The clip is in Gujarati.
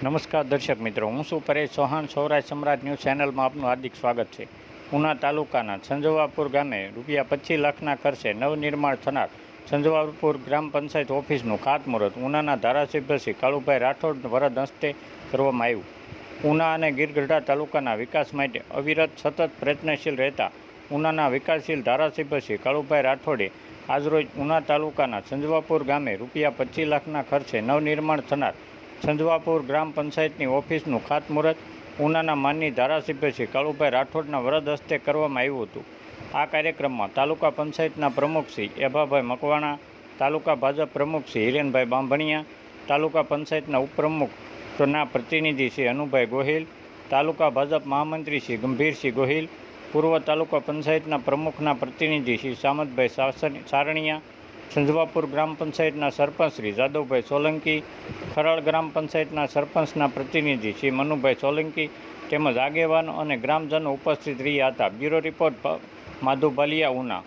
નમસ્કાર દર્શક મિત્રો, હું શું પરેશ ચૌહાણ, સૌરાષ્ટ્ર સમ્રાટ ન્યૂઝ ચેનલમાં આપનું હાર્દિક સ્વાગત છે. ઉના તાલુકાના સંજવાપુર ગામે રૂપિયા પચીસ લાખના ખર્ચે નવનિર્માણ થનાર સંજવાપુર ગ્રામ પંચાયત ઓફિસનું ખાતમુહૂર્ત ઉનાના ધારાસભ્ય શ્રી કાળુભાઈ રાઠોડ વરદ હસ્તે કરવામાં આવ્યું. ઉના અને ગીરગઢડા તાલુકાના વિકાસ માટે અવિરત સતત પ્રયત્નશીલ રહેતા ઉનાના વિકાસશીલ ધારાસભ્ય શ્રી કાળુભાઈ રાઠોડે આજરોજ ઉના તાલુકાના સંજવાપુર ગામે રૂપિયા પચીસ લાખના ખર્ચે નવનિર્માણ થનાર સંજવાપુર ગ્રામ પંચાયતની ઓફિસનું ખાતમુહૂર્ત ઉનાના માનની ધારાસભ્ય શ્રી કાળુભાઈ રાઠોડના વરદ હસ્તે કરવામાં આવ્યું હતું. આ કાર્યક્રમમાં તાલુકા પંચાયતના પ્રમુખ શ્રી એભાભાઈ મકવાણા, તાલુકા ભાજપ પ્રમુખ શ્રી હિરેનભાઈ બાંભણિયા, તાલુકા પંચાયતના ઉપપ્રમુખના પ્રતિનિધિ શ્રી અનુભાઈ ગોહિલ, તાલુકા ભાજપ મહામંત્રી શ્રી ગંભીરસિંહ ગોહિલ, પૂર્વ તાલુકા પંચાયતના પ્રમુખના પ્રતિનિધિ શ્રી સામતભાઈ સારણિયા સંજવાપુર ગ્રામ પંચાયતના સરપંચ શ્રી જાદવભાઈ સોલંકી, ખરાળ ગ્રામ પંચાયતના સરપંચના પ્રતિનિધિ શ્રી મનુભાઈ સોલંકી તેમજ આગેવાનો અને ગ્રામજનો ઉપસ્થિત રહ્યા હતા. Bureau report Madhu Baliya Una.